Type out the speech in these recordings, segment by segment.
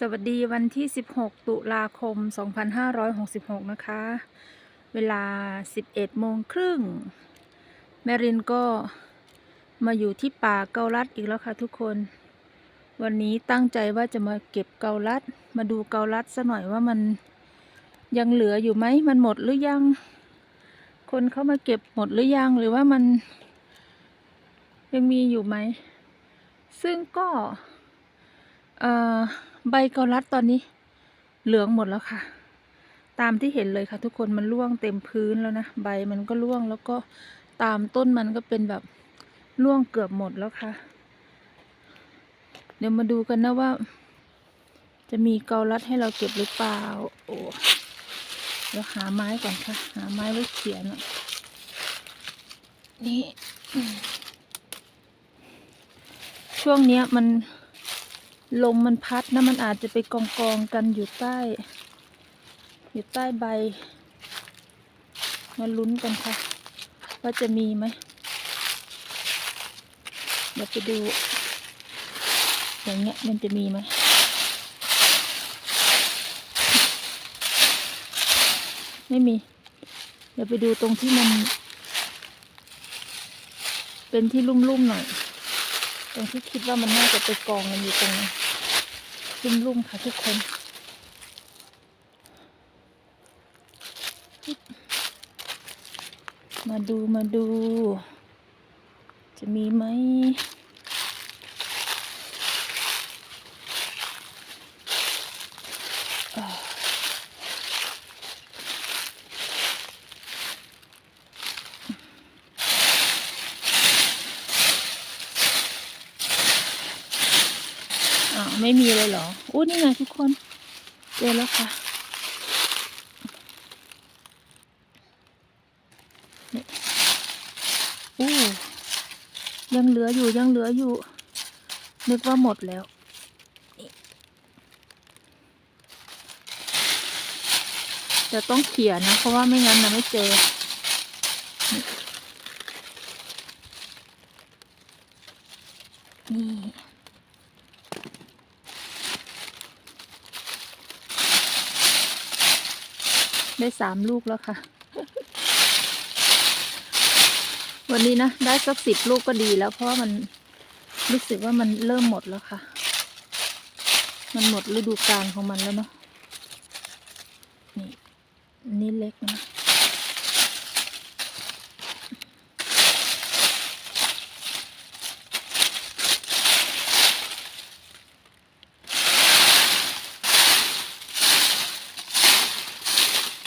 สวัสดีวันที่ 16 ตุลาคม 2566 นะคะ เวลา 11 โมงครึ่ง แมรินก็มาอยู่ที่ป่าเกาลัดอีกแล้วค่ะทุกคน วันนี้ตั้งใจว่าจะมาเก็บเกาลัด มาดูเกาลัดซะหน่อยว่ามันยังเหลืออยู่ไหม มันหมดหรือยัง คนเขามาเก็บหมดหรือยัง หรือว่ามันยังมีอยู่ไหม ซึ่งก็ เอ่อ ใบเกาลัดตอนนี้ เหลืองหมดแล้วค่ะ ตามที่เห็นเลยค่ะ ทุกคนมันร่วงเต็มพื้นแล้วนะ ใบมันก็ร่วงแล้วก็ตามต้นมันก็เป็นแบบร่วงเกือบหมดแล้วค่ะ เดี๋ยวมาดูกันนะว่า จะมีเกาลัดให้เราเก็บหรือเปล่า โอ้เดี๋ยวหาไม้ก่อนค่ะ หาไม้ไว้เขียนนี่ ช่วงเนี้ยมัน ลมมันพัดนะมันอาจจะไปกองกองกันอยู่ใต้ อยู่ใต้ใบ มาลุ้นกันค่ะ ว่าจะมีไหมเดี๋ยวไปดู อย่างเงี้ยมันจะมีไหมไม่มี เดี๋ยวไปดูตรงที่มัน เป็นที่ลุ่มๆหน่อย ตรงที่คิดว่ามันน่าจะไปกองกันอยู่ตรงลุ่มๆค่ะทุกคนมาดูมาดู จะมีไหมอ่า ไม่มีเลยเหรออู้นี่ไงทุกคน เจอแล้วค่ะอู้ยังเหลืออยู่ยังเหลืออยู่ นึกว่าหมดแล้วจะต้องเขี่ยนะ เพราะว่าไม่งั้นนะไม่เจอ นี่ ได้สามลูกแล้วค่ะ วันนี้นะ ได้สักสิบลูกก็ดีแล้ว เพราะมันรู้สึกว่ามันเริ่มหมดแล้วค่ะ มันหมดฤดูกาลของมันแล้วเนาะนี่นี่เล็กนะ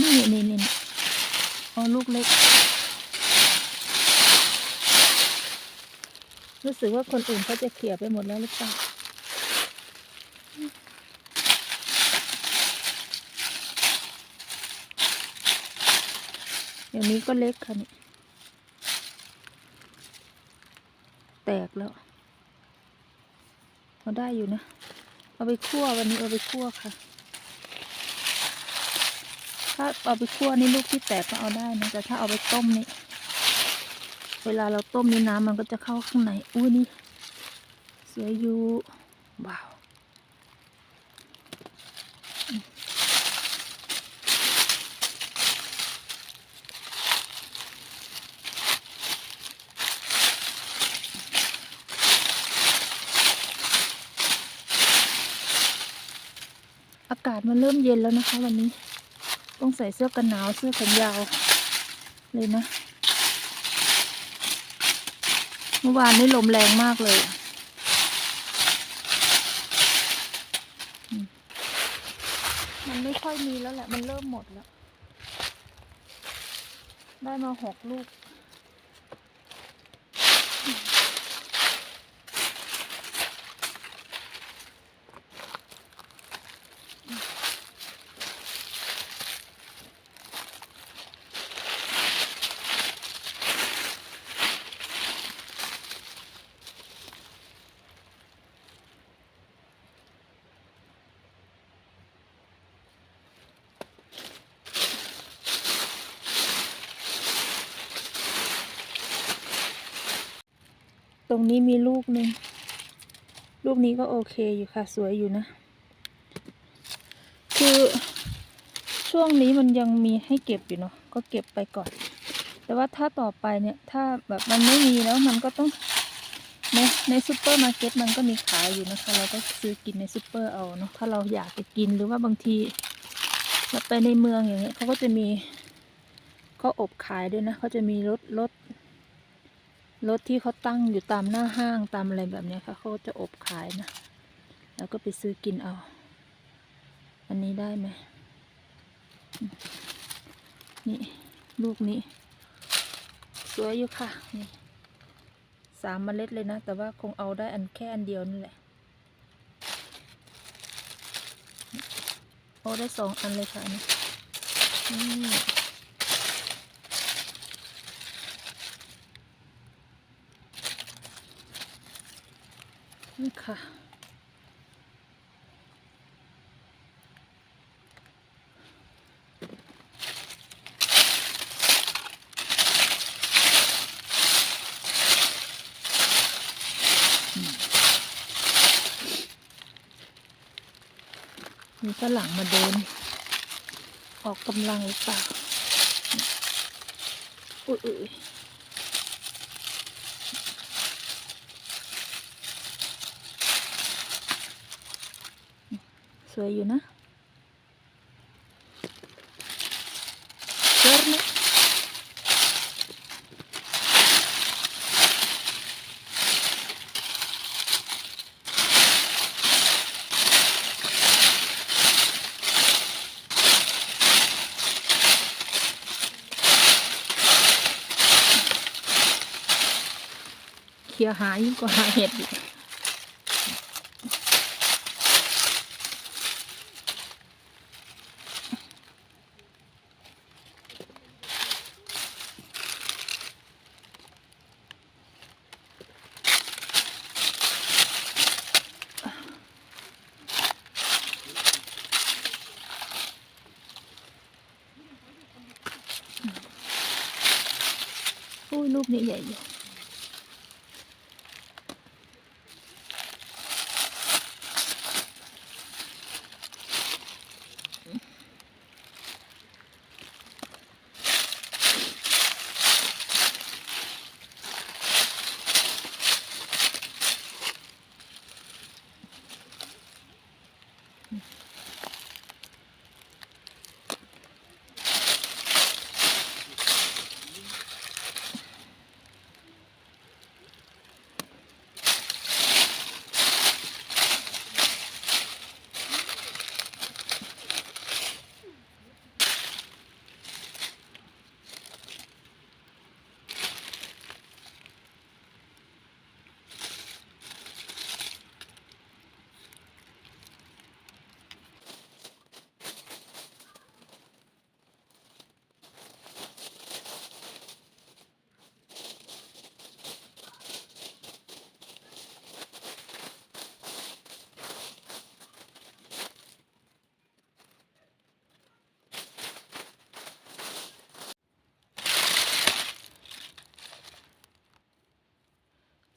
นี่นี่นี่เอาลูกเล็ก รู้สึกว่าคนอื่นเขาจะเขี่ยไปหมดแล้วหรือเปล่าอย่างนี้ก็เล็กค่ะนี่แตกแล้วเอาได้อยู่นะ เอาไปคั่ววันนี้เอาไปคั่วค่ะ ถ้าเอาไปคั่วนี่ลูกที่แตกก็เอาได้นะแต่ถ้าเอาไปต้มนี่ เวลาเราต้มนี่น้ำมันก็จะเข้าข้างใน อุ้ยนี่สวยอยู่ว้าวอากาศมันเริ่มเย็นแล้วนะคะ วันนี้ ต้องใส่เสื้อกันหนาวเสื้อแขนยาวเลยนะ เมื่อวานนี้ลมแรงมากเลยมันไม่ค่อยมีแล้วแหละ มันเริ่มหมดแล้ว ได้มาหกลูก ตรงนี้มีลูกหนึ่ง ลูกนี้ก็โอเคอยู่ค่ะ สวยอยู่นะ คือช่วงนี้มันยังมีให้เก็บอยู่เนาะ ก็เก็บไปก่อน แต่ว่าถ้าต่อไปเนี่ย ถ้าแบบมันไม่มีแล้วมันก็ต้อง ในในซูเปอร์มาร์เก็ตมันก็มีขายอยู่นะคะ เราก็ซื้อกินในซูเปอร์เอาเนาะ ถ้าเราอยากจะกินหรือว่าบางทีเราไปในเมืองอย่างเงี้ยเขาก็จะมีเขาอบขายด้วยนะเขาจะมีรถรถ รถที่เขาตั้งอยู่ตามหน้าห้างตามอะไรแบบนี้ค่ะเขาจะอบขายนะ แล้วก็ไปซื้อกินเอา อันนี้ได้ไหมนี่ ลูกนี้ สวยอยู่ค่ะ นี่สามเมล็ดเลยนะ แต่ว่าคงเอาได้อันแค่อันเดียวนี่แหละเอาได้สองอันเลยค่ะนี่ นี่ค่ะ มีฝรั่งมาเดิน ออกกำลังหรือเปล่า อุ้ย สวยอยู่นะเจอไหมเคลียร์หายิ่งกว่าหาเห็ดอีก ลูกนี้ใหญ่อยู่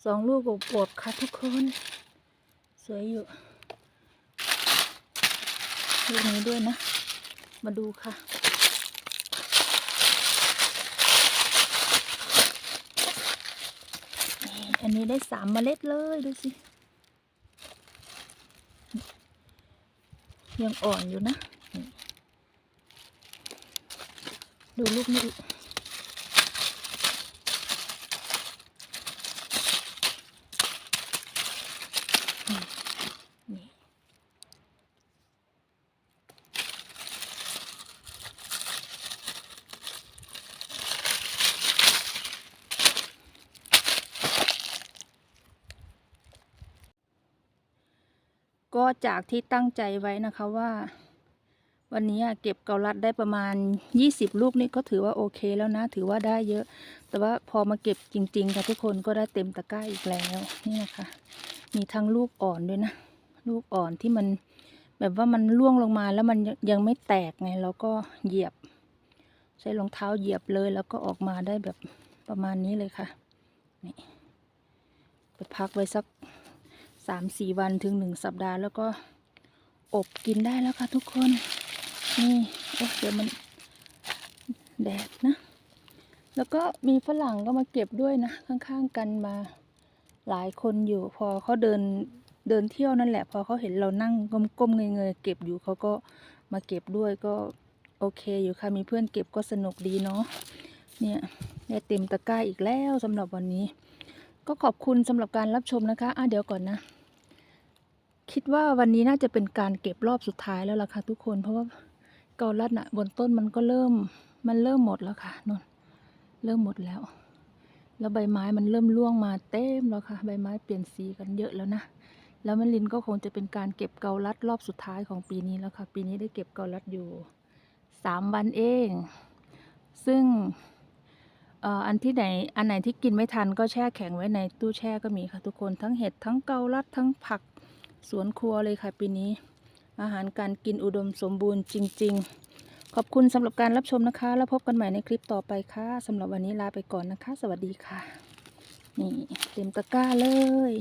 สองลูกอบอวบๆค่ะทุกคน สวยอยู่ ลูกนี้ด้วยนะ มาดูค่ะนี่อันนี้ได้สามเมล็ดเลยดูสิ ยังอ่อนอยู่นะ ดูลูกนี้ ก็จากที่ตั้งใจไว้นะคะว่า วันนี้เก็บเกาลัดได้ประมาณ 20 ลูกนี่ก็ถือว่าโอเคแล้วนะ ถือว่าได้เยอะ แต่ว่าพอมาเก็บจริงๆค่ะทุกคนก็ได้เต็มตะกร้าอีกแล้วนี่นะคะ มีทั้งลูกอ่อนด้วยนะ ลูกอ่อนที่มันแบบว่ามันร่วงลงมาแล้วมันยังยังไม่แตกไงเราก็เหยียบ ใช้รองเท้าเหยียบเลยแล้วก็ออกมาได้แบบประมาณนี้เลยค่ะนี่ไปพักไว้สัก สามสี่วันถึงหนึ่งสัปดาห์แล้วก็อบกินได้แล้วค่ะทุกคน นี่โอ้เดี๋ยวมันแดดนะ แล้วก็มีฝรั่งก็มาเก็บด้วยนะ ข้างๆกันมาหลายคนอยู่ พอเขาเดินเดินเที่ยวนั่นแหละ พอเขาเห็นเรานั่งก้มๆเงยๆเก็บอยู่เขาก็มาเก็บด้วยก็โอเคอยู่ค่ะมีเพื่อนเก็บก็สนุกดีเนาะเนี่ยได้เต็มตะกร้าอีกแล้วสำหรับวันนี้ ก็ขอบคุณสำหรับการรับชมนะคะอะเดี๋ยวก่อนนะ คิดว่าวันนี้น่าจะเป็นการเก็บรอบสุดท้ายแล้วล่ะค่ะ ทุกคนเพราะว่าเกาลัดน่ะบนต้นมันก็เริ่มมันเริ่มหมดแล้วค่ะนนเริ่มหมดแล้ว แล้วใบไม้มันเริ่มร่วงมาเต็มแล้วค่ะ ใบไม้เปลี่ยนสีกันเยอะแล้วนะแล้วแม่ลินก็คงจะเป็นการเก็บเกาลัดรอบสุดท้ายของปีนี้แล้วค่ะ ปีนี้ได้เก็บเกาลัดอยู่สามวันเอง ซึ่งอันที่ไหนอันไหนที่กินไม่ทันก็แช่แข็งไว้ในตู้แช่ก็มีค่ะทุกคนทั้งเห็ดทั้งเกาลัดทั้งผัก สวนครัวเลยค่ะปีนี้ อาหารการกินอุดมสมบูรณ์จริง ๆ ขอบคุณสำหรับการรับชมนะคะ แล้วพบกันใหม่ในคลิปต่อไปค่ะสำหรับวันนี้ลาไปก่อนนะคะ สวัสดีค่ะ นี่เต็มตะกร้าเลย